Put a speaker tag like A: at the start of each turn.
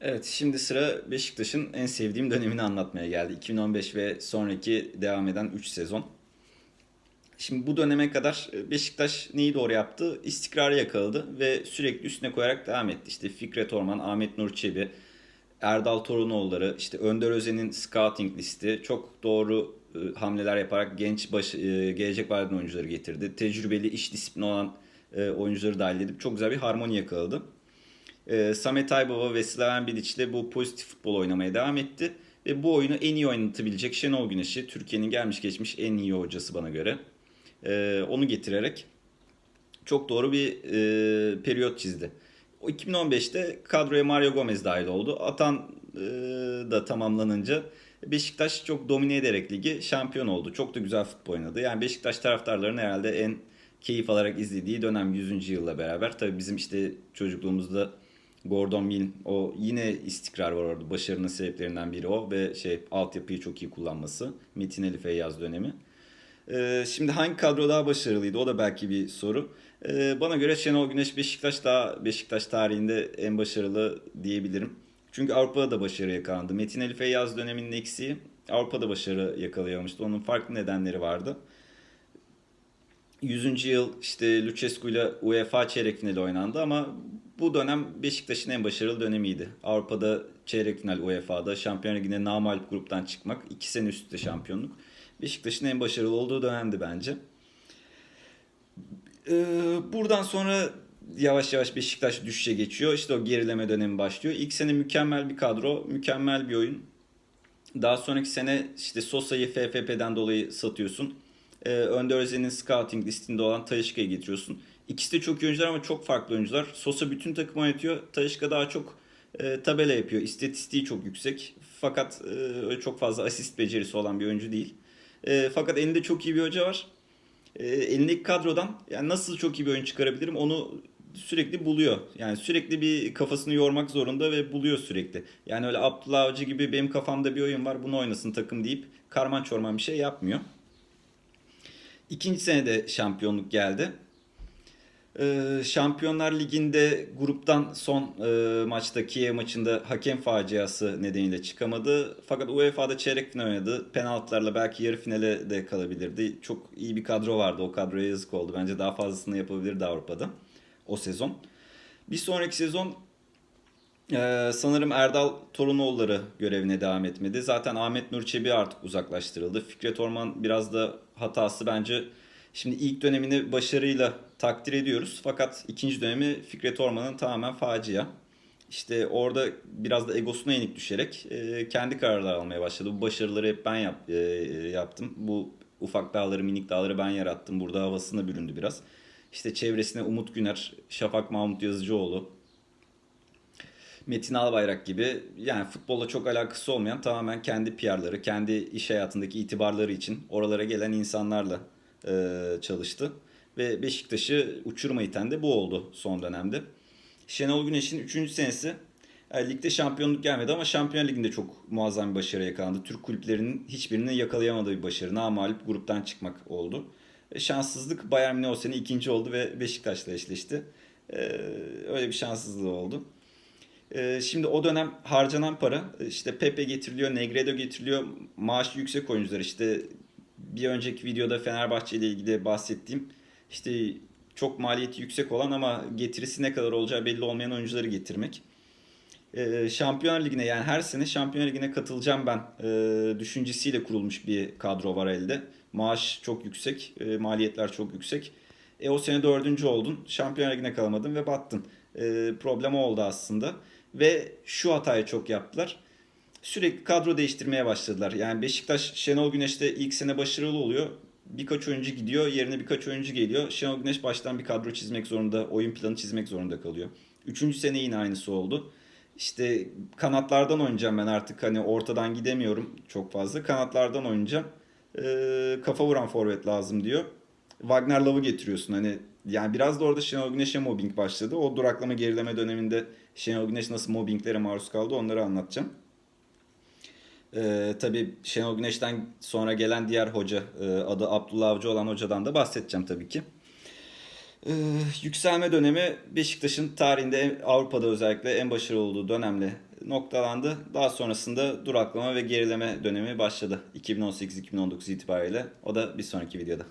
A: Evet, şimdi sıra Beşiktaş'ın en sevdiğim dönemini anlatmaya geldi. 2015 ve sonraki devam eden 3 sezon. Şimdi bu döneme kadar Beşiktaş neyi doğru yaptı? İstikrarı yakaladı ve sürekli üstüne koyarak devam etti. İşte Fikret Orman, Ahmet Nur Çebi, Erdal Torunoğulları, işte Önder Özen'in scouting listi çok doğru e, hamleler yaparak genç baş, e, gelecek vadeden oyuncuları getirdi. Tecrübeli, iş disiplini olan e, oyuncuları dahil edip çok güzel bir harmoni yakaladı. E, Samet Aybaba ve Slaven Bilic de bu pozitif futbol oynamaya devam etti. Ve bu oyunu en iyi oynatabilecek Şenol Güneş'i, Türkiye'nin gelmiş geçmiş en iyi hocası bana göre. E, onu getirerek çok doğru bir e, periyot çizdi. O 2015'te kadroya Mario Gomez dahil oldu. Atan e, da tamamlanınca Beşiktaş çok domine ederek ligi şampiyon oldu. Çok da güzel futbol oynadı. Yani Beşiktaş taraftarlarının herhalde en keyif alarak izlediği dönem 100. yılla beraber. Tabii bizim işte çocukluğumuzda Gordon Mill'in o yine istikrar var orada. Başarının sebeplerinden biri o ve şey altyapıyı çok iyi kullanması. Metin Ali Feyyaz dönemi. Ee, şimdi hangi kadro daha başarılıydı? O da belki bir soru. Ee, bana göre Şenol Güneş Beşiktaş daha Beşiktaş tarihinde en başarılı diyebilirim. Çünkü Avrupa'da da başarı yakalandı. Metin Ali Feyyaz döneminin eksiği Avrupa'da başarı yakalayamamıştı. Onun farklı nedenleri vardı. 100. yıl işte Lucescu ile UEFA çeyrek finali oynandı ama bu dönem Beşiktaş'ın en başarılı dönemiydi. Avrupa'da çeyrek final UEFA'da Şampiyonlar Ligi'nde namalip gruptan çıkmak. iki sene üst üste şampiyonluk. Beşiktaş'ın en başarılı olduğu dönemdi bence. Ee, buradan sonra yavaş yavaş Beşiktaş düşüşe geçiyor. İşte o gerileme dönemi başlıyor. İlk sene mükemmel bir kadro, mükemmel bir oyun. Daha sonraki sene işte Sosa'yı FFP'den dolayı satıyorsun. Ee, Önder Özen'in scouting listinde olan Talişka'yı getiriyorsun. İkisi de çok iyi oyuncular ama çok farklı oyuncular. Sosa bütün takımı yönetiyor. Talişka daha çok e, tabela yapıyor. İstatistiği çok yüksek. Fakat e, çok fazla asist becerisi olan bir oyuncu değil. E, fakat elinde çok iyi bir hoca var. E, elindeki kadrodan yani nasıl çok iyi bir oyun çıkarabilirim onu sürekli buluyor. Yani sürekli bir kafasını yormak zorunda ve buluyor sürekli. Yani öyle Abdullah Avcı gibi benim kafamda bir oyun var bunu oynasın takım deyip karman çorman bir şey yapmıyor. İkinci senede şampiyonluk geldi. Ee, Şampiyonlar Ligi'nde gruptan son e, maçta Kiev maçında hakem faciası nedeniyle çıkamadı. Fakat UEFA'da çeyrek final oynadı. Penaltılarla belki yarı finale de kalabilirdi. Çok iyi bir kadro vardı. O kadroya yazık oldu. Bence daha fazlasını yapabilirdi Avrupa'da o sezon. Bir sonraki sezon ee, sanırım Erdal Torunoğulları görevine devam etmedi. Zaten Ahmet Nur Çebi artık uzaklaştırıldı. Fikret Orman biraz da hatası bence. Şimdi ilk dönemini başarıyla takdir ediyoruz. Fakat ikinci dönemi Fikret Orman'ın tamamen facia. İşte orada biraz da egosuna yenik düşerek e, kendi kararlar almaya başladı. Bu başarıları hep ben yap, e, yaptım. Bu ufak dağları, minik dağları ben yarattım. Burada havasına büründü biraz. İşte çevresine Umut Güner, Şafak Mahmut Yazıcıoğlu, Metin Albayrak gibi yani futbolla çok alakası olmayan tamamen kendi PR'ları, kendi iş hayatındaki itibarları için oralara gelen insanlarla çalıştı. Ve Beşiktaş'ı uçurma iten de bu oldu son dönemde. Şenol Güneş'in 3. senesi ligde şampiyonluk gelmedi ama Şampiyonlar Ligi'nde çok muazzam bir başarı yakalandı. Türk kulüplerinin hiçbirinin yakalayamadığı bir başarı. Namalip gruptan çıkmak oldu. E, şanssızlık Bayern Münih o sene ikinci oldu ve Beşiktaş'la eşleşti. E, öyle bir şanssızlığı oldu. E, şimdi o dönem harcanan para işte Pepe getiriliyor, Negredo getiriliyor. Maaşı yüksek oyuncular işte bir önceki videoda Fenerbahçe ile ilgili bahsettiğim işte çok maliyeti yüksek olan ama getirisi ne kadar olacağı belli olmayan oyuncuları getirmek. Ee, Şampiyonlar Ligi'ne yani her sene Şampiyonlar Ligi'ne katılacağım ben e, düşüncesiyle kurulmuş bir kadro var elde. Maaş çok yüksek, e, maliyetler çok yüksek. E o sene dördüncü oldun, Şampiyonlar Ligi'ne kalamadın ve battın. E, problem oldu aslında. Ve şu hatayı çok yaptılar. Sürekli kadro değiştirmeye başladılar. Yani Beşiktaş Şenol Güneş'te ilk sene başarılı oluyor birkaç oyuncu gidiyor, yerine birkaç oyuncu geliyor. Şenol Güneş baştan bir kadro çizmek zorunda, oyun planı çizmek zorunda kalıyor. Üçüncü sene yine aynısı oldu. İşte kanatlardan oynayacağım ben artık hani ortadan gidemiyorum çok fazla. Kanatlardan oynayacağım. Ee, kafa vuran forvet lazım diyor. Wagner Love'ı getiriyorsun hani yani biraz da orada Şenol Güneş'e mobbing başladı. O duraklama gerileme döneminde Şenol Güneş nasıl mobbinglere maruz kaldı onları anlatacağım. Ee, tabii Şenol Güneş'ten sonra gelen diğer hoca e, adı Abdullah Avcı olan hocadan da bahsedeceğim tabii ki. Ee, yükselme dönemi Beşiktaş'ın tarihinde Avrupa'da özellikle en başarılı olduğu dönemle noktalandı. Daha sonrasında duraklama ve gerileme dönemi başladı 2018-2019 itibariyle. O da bir sonraki videoda.